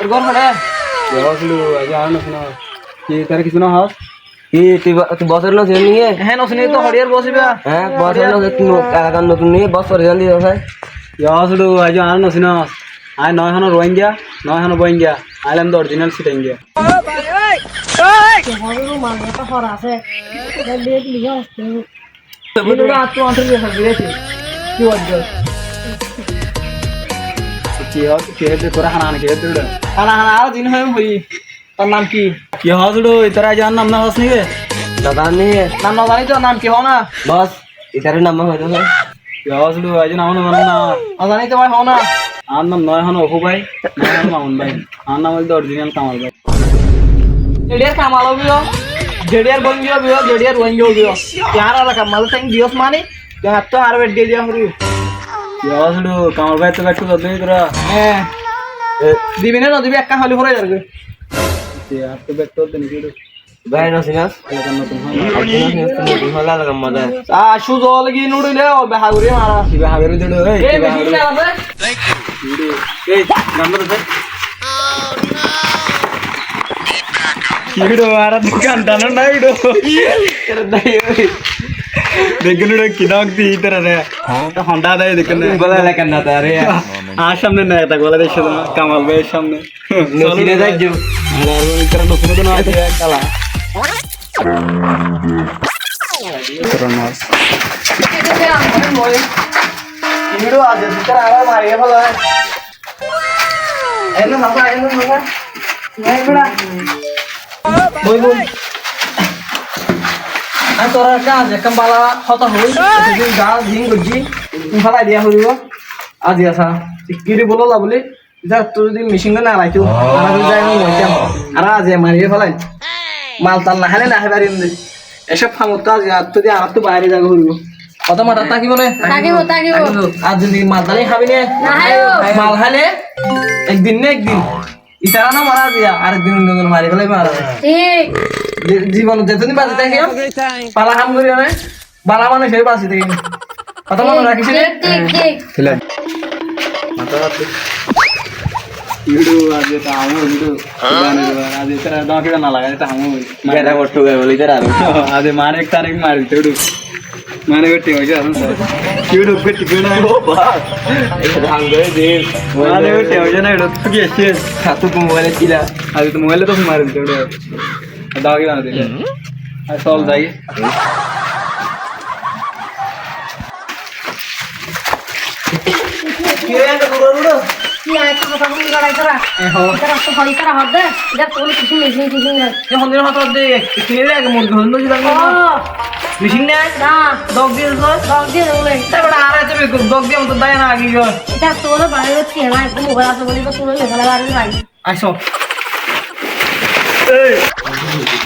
তোর ঘর হড়ে ಯಾವಾಗಲೂ ಅದು ಆಣ কি তার কিছু না হস কি তুই ব- তুই বছর নতুন নিয়ে হ্যাঁ নসনি তো হড়িয়ার বসিবা হ্যাঁ বছর নতুন এলাকার নতুন নিয়ে বছর রেজাল্ট দিয়ে ভাই ಯಾವಾಗಲೂ ಅದು ಆಣ ನಸಿನ আয় নয় হানো রোহিঙ্গা নয় হানো বইঙ্গা আইলাম তো অরিজিনাল সিটাইঙ্গা হরু মালটা হর আছে এটা দেখ লিগা আসছে ভিডিওটা আত্ম অন্তর দিয়ে দিয়েছি কি বলছো কি হস কি হেতে তোরা হানা হানা কি হেতে উড়া খানা খানা আর দিন হয় হই তার নাম কি কি হস উড়ো ইতারা জান নাম না হস নিগে দাদা নিয়ে নাম না জানি তো নাম কি হও না বস এটার নাম হয়তো ভাই কি হস উড়ো আজ নাম না না না জানি তো ভাই হও না আর নাম নয় হানো অপু ভাই হানো মামুন ভাই আর নাম হইতো অরিজিনাল কামাল ভাই জেডিয়ার কামালো বিও জেডিয়ার বঙ্গিও বিও জেডিয়ার বঙ্গিও বিও यार আলা কামাল তাই দিওস মানে তো আর বেড দিয়ে দিয়া আসলো কামাল ভাই তো একটু দিবি তোরা হ্যাঁ দিবি না দিবি একা হলে পরে যাবে আর তো ব্যাগ তো দিন ভাই নসিনাস এলাকার নতুন হলা লাগা মজা আ শুজ অলগি নুড়িলে ও বেহাগুরি মারা বেহাগুরি দিলো এই বেশি নাম্বার দে ও নো ইডো দোকান দানো না ইডো করে দাই దగ్గర కినాక్ తీతారే హండా దాయి దగ్గర గోల లేకన్నా తారే ఆ সামনে না এটা গলা দেশ কামাল ভাইয়ের সামনে নসিনে যাই যাও আর ওই কারণে নসিনে তো না আছে কালা ভিডিও আছে ভিতরে আবার মারিয়ে ফেলা এলো মামা এলো মামা নাই বড়া বই বই আর তোরা কাজ একদম বালা হতা হই তুই গা জিং গজি ফেলাই দিয়া হইব। আজি আসা কিরি বলো লা বলি? যা তুই যদি মেশিন না লাইতো আর আমি যাই না মইতাম আর আজ মারিয়ে ফেলাই। মাল তাল না হালে না হেবারি এসব ফামত কাজ আর তুই আর তো বাইরে যাবে হইব। কত মাথা তাকিব যদি মাল তালি খাবি না? মাল খালে একদিন না একদিন। ইতারা না মারা দিয়া আর একদিন অন্য মারি ফেলাই মারা ঠিক। জীবন যেতনি বাঁচি থাকি পালা কাম করি না বালা মানুষ হয়ে বাঁচি থাকি কথা মনে রাখিস রে ঠিক ঠিক ఈడు అది తాము ఈడు అది ఇతర దాకి నా లాగా తాము গেটা করতে গেল বলি তারা అది మానే తారీఖు మారి తెడు మానే పెట్టి వచ్చి అసలు సార్ ఈడు పెట్టి হাঙ্গে দে మానే పెట్టి వచ్చి ఇడు ఒక్కకి వచ్చి সাতু মোবাইলে ছিল అది మొబైల్ తో మారి తెడు doggy bana dedi. That's all doggy. আসো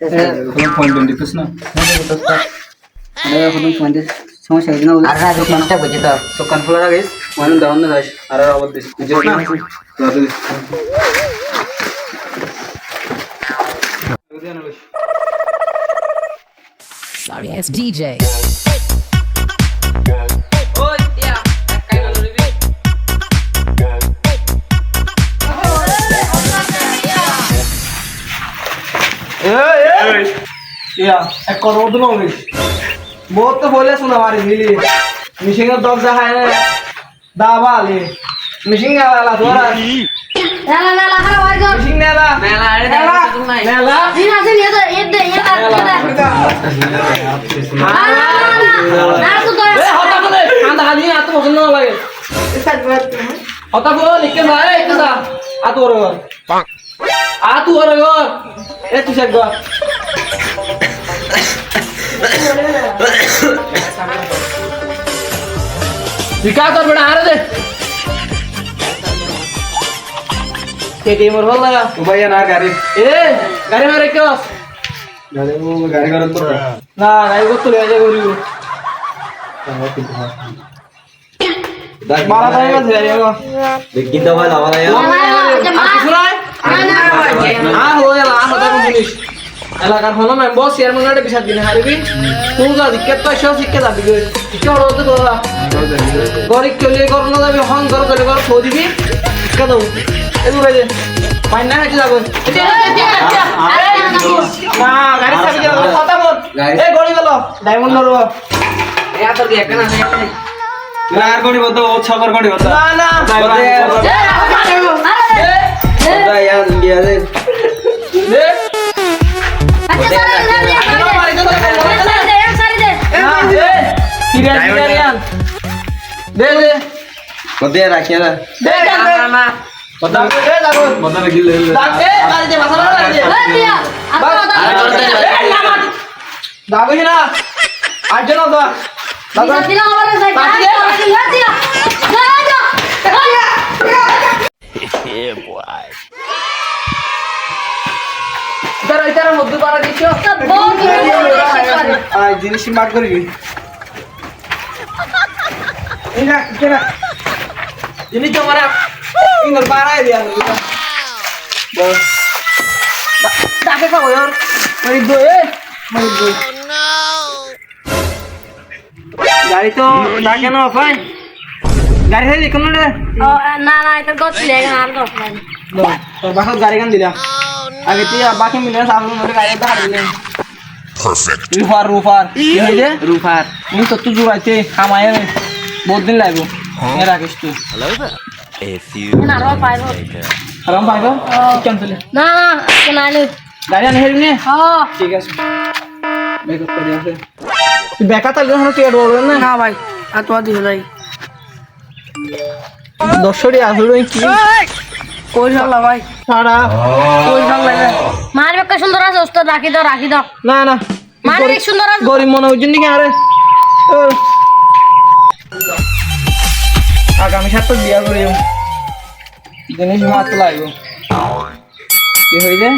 মত আর ফোন টোয়েন্টি তুস না সমস্যা হয়েছে না আর রাজু চেষ্টা করছে তো দোকান খোলা রাখিস মানে দাও না যাস আর আবার দিস যেটা না তোরা this Sorry, it's DJ. Oi, ya. Eh, eh. Ek kor odun olmuş. বহুত তো বলে শোনা মারি দিলি মিশিংয়ের দরজা খায় না দাবা আলি মিশিং নেলা তোরা নেলা নেলা খারা ভাই গো মিশিং নেলা মেলা আরে নেলা নেলা দিন আছে নিয়ে তো এদ দে এদ এদ না তো তো এ হতা বলে আন্দা খালি না তো পছন্দ না লাগে হতা বলে লিখে না এ কেসা আতু ওর ঘর আতু ওর ঘর এ তুই সব ঘর তুই কা কর বেটা আরে দে কেটিএম ওর ভালো লাগা ভাইয়া না গাড়ি এ গাড়ি মারে কেউ গাড়ি গাড়ি করার তো না গাড়ি করতে লেগে করিব মারা তাই গেছে আরে গো কিন্তু ভাই লাভ নাই আর কিছু নাই আর হলো গেল আর হতে জিনিস এলাকার হলো একটা বিচার দিনে হারিবি। তুই যা দিকে তো সব শিক্ষা যাবি গো শিক্ষা হলো তো তোরা। গরিব চলিয়ে কর না যাবি হং কর করে কর থো দিবি। শিক্ষা দেবো। এগুলো যে পাই না হাঁটে যাব। না গাড়ি চাবি যাব। কথা বল। এ গড়ি গেল ডায়মন্ড নরব এত কি একনা নেই না আর গড়ি বতো ও ছকর গড়ি বতো না না। দে কিরে কিরে আন দে দে কোথায় রাখিয়া না দে দে না কথা দে যাব বতো গিল দাগ দে গাড়ি দে মাথা না লাগে দাগো না আজ না দা দাগো তারা এটার মধ্যে পারা দিছো? আই জিনিস মার করবি? এনা কেনা জিনিস তো মারা ইঙ্গল পারাই দিয়া বস ডাকে খাব यार মারি দো এ মারি দো গাড়ি তো না ফাইন। গাড়ি খাই দেখুন না না না এটা গছ লেগে না আর গছ লাগে তোর বাসার গাড়ি গান দিলাম আগে তুই বাকি মিলে সামনে মধ্যে গাড়ি দেখা দিলেন পারফেক্ট রুফার রুফার কি হয়েছে রুফার তুমি তো তুই জুড়াইতে খামায় বহুত দিন লাগবো। এ রাখিস তুই। না আরাম পাইব। না না না। গাড়ি আনি নে? হ্যাঁ ঠিক আছে। করে তুই বেকা তাহলে হলো টিকেট বলবেন না? না ভাই। আর তো দিও নাই দশটি আসলে কি? কই শালা ভাই? সারা কই শালা মার বেকা সুন্দর আছে ওস্তাদ রাখি দাও রাখি দাও। না না। মার সুন্দর আছে। গরিব মনে হচ্ছে নাকি আরে আগামী সপ্তাহ বিয়া করি। জিনিস মাত্র লাগবে। কি হয়েছে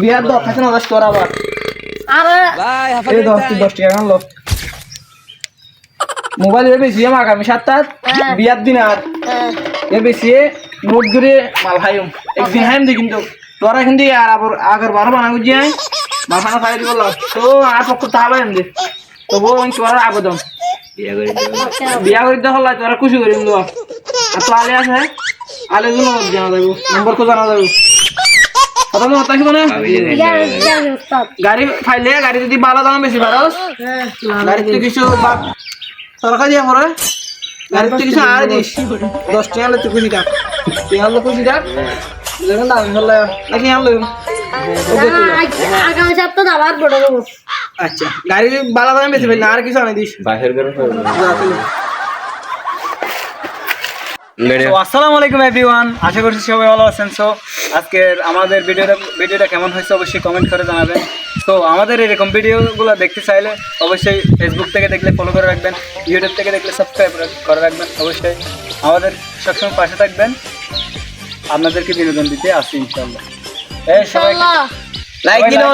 বিয়ার দশ থাকে না দশ তোর আবার। আর। দশ দশ টাকা আনলো। মোবাইল বেশি আগামী সপ্তাহ বিয়ার দিন আর। এ বেশি করে মাল খাইম। একদিন খাইম দি কিন্তু তোরা কিন্তু আর আবার আগের বারো বানা গুজি আই মাল খানা খাই দিব তো আর পক্ষ তাহলে এমনি তবু তোরা আবেদন? বিয়া করে দিতে হল্লাই তোরা খুশি করিম দেওয়া আর তো আলে আছে আলে জন্য জানা যাব নম্বর তো জানা যাব কথা মতো আসব না গাড়ি ফাইলে গাড়ি যদি ভালো দাম বেশি ভাড়াস গাড়িতে কিছু সরকার দিয়া পরে গাড়িতে কিছু আর দিস। দশ টাকা তুই খুশি থাক তুই আনলো খুশি থাক দেখুন দাম হলে নাকি আনলো? আগামী সপ্তাহ আবার বড় দেবো আচ্ছা গাড়ি ভালো দামে বেশি ফেললে আর কিছু আনে দিস বাহির করে যা চলে। তো আসসালামু আলাইকুম এভরিওয়ান আশা করছি সবাই ভালো আছেন। সো আজকের আমাদের ভিডিওটা ভিডিওটা কেমন হয়েছে অবশ্যই কমেন্ট করে জানাবেন। তো আমাদের এরকম ভিডিওগুলো দেখতে চাইলে অবশ্যই ফেসবুক থেকে দেখলে ফলো করে রাখবেন ইউটিউব থেকে দেখলে সাবস্ক্রাইব করে রাখবেন। অবশ্যই আমাদের সবসময় পাশে থাকবেন। আপনাদেরকে বিনোদন দিতে আসি ইনশাল্লাহ লাইক দিলে